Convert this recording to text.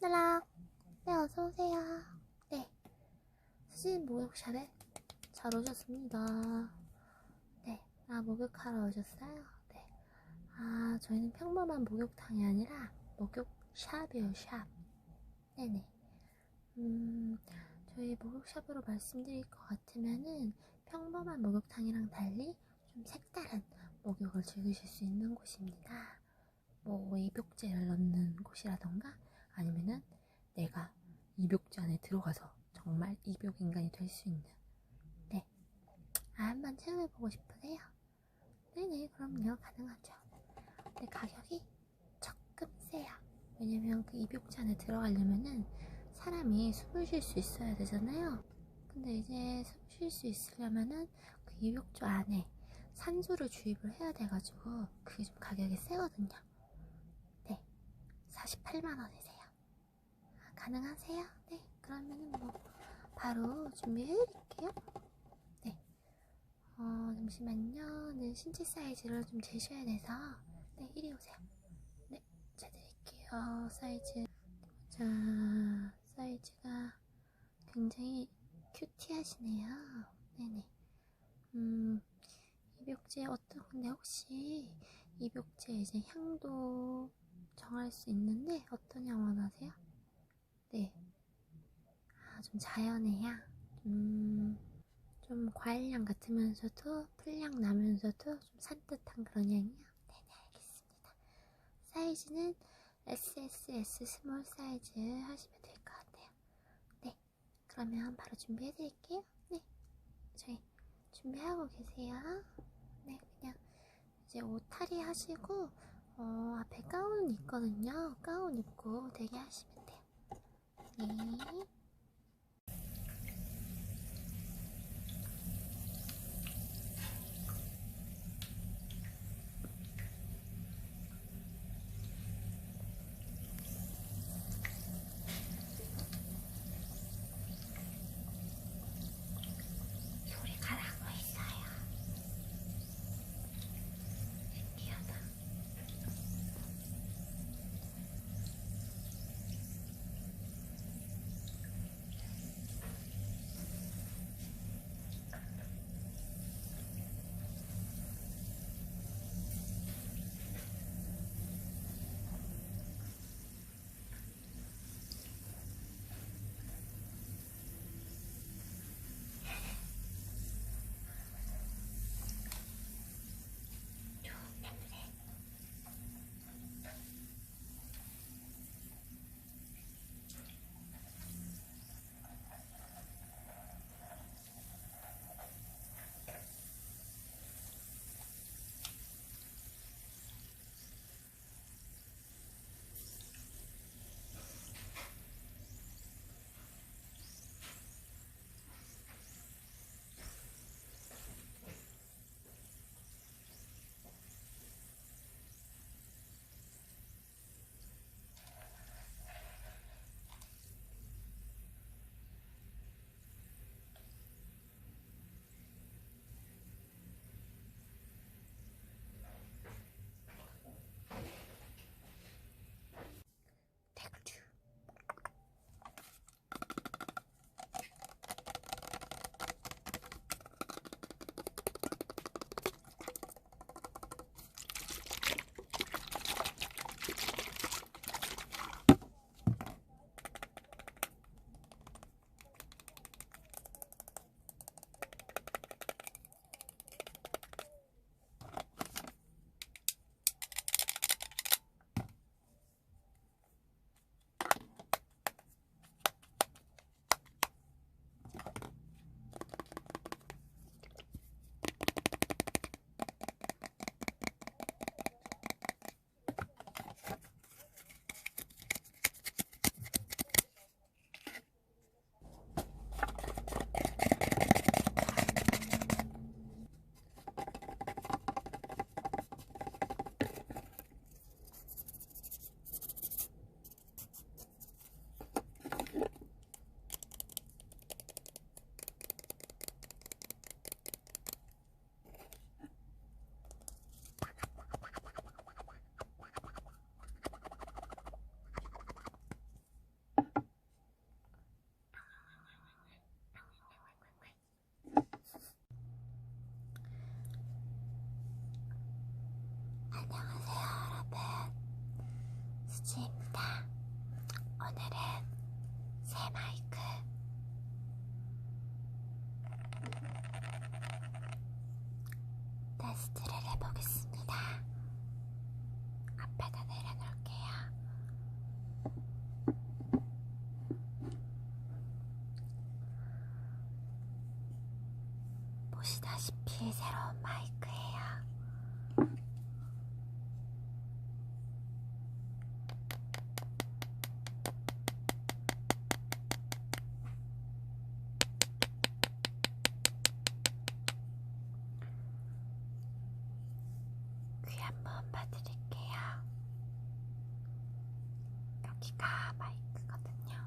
딸랑딸랑. 네, 어서오세요. 네. 수진 목욕샵에 잘 오셨습니다. 네. 아, 목욕하러 오셨어요? 네. 아, 저희는 평범한 목욕탕이 아니라 목욕샵이에요, 샵. 네네. 음, 저희 목욕샵으로 말씀드릴 것 같으면은 평범한 목욕탕이랑 달리 좀 색다른 목욕을 즐기실 수 있는 곳입니다. 뭐 입욕제를 넣는 곳이라던가 아니면은 내가 입욕제 안에 들어가서 정말 입욕 인간이 될 수 있는 네. 아, 한번 체험해보고 싶으세요? 네네, 그럼요. 가능하죠. 근데 가격이 조금 세요. 왜냐면 그 입욕제 안에 들어가려면은 사람이 숨을 쉴 수 있어야 되잖아요. 근데 이제 숨 쉴 수 있으려면은 그 입욕조 안에 산소를 주입을 해야 돼가지고 그게 좀 가격이 세거든요. 네, 48만원이세요. 가능하세요? 네, 그러면은 뭐 바로 준비해드릴게요. 네, 어, 잠시만요. 네, 신체 사이즈를 좀 재셔야 돼서 네, 이리 오세요. 네, 재드릴게요. 사이즈. 자, 사이즈가 굉장히 큐티하시네요. 네네. 음, 입욕제 어떤 근데 혹시 입욕제 이제 향도 정할 수 있는데 어떤 향 원하세요? 좀 자연의 향. 음, 좀 과일향 같으면서도 풀향 나면서도 좀 산뜻한 그런 향이요? 네네, 알겠습니다. 사이즈는 SSS 스몰 사이즈 하시면 될것 같아요. 네. 그러면 바로 준비해 드릴게요. 네. 저희 준비하고 계세요. 네, 그냥 이제 옷 탈의 하시고 어, 앞에 가운 있거든요. 가운 입고 대기하시면 돼요. 네. 수지입니다. 오늘은 새 마이크 테스트를 해보겠습니다. 앞에다 내려놓을게요. 보시다시피 새로운 마이크예요. 귀 한번 봐드릴게요. 여기가 마이크거든요.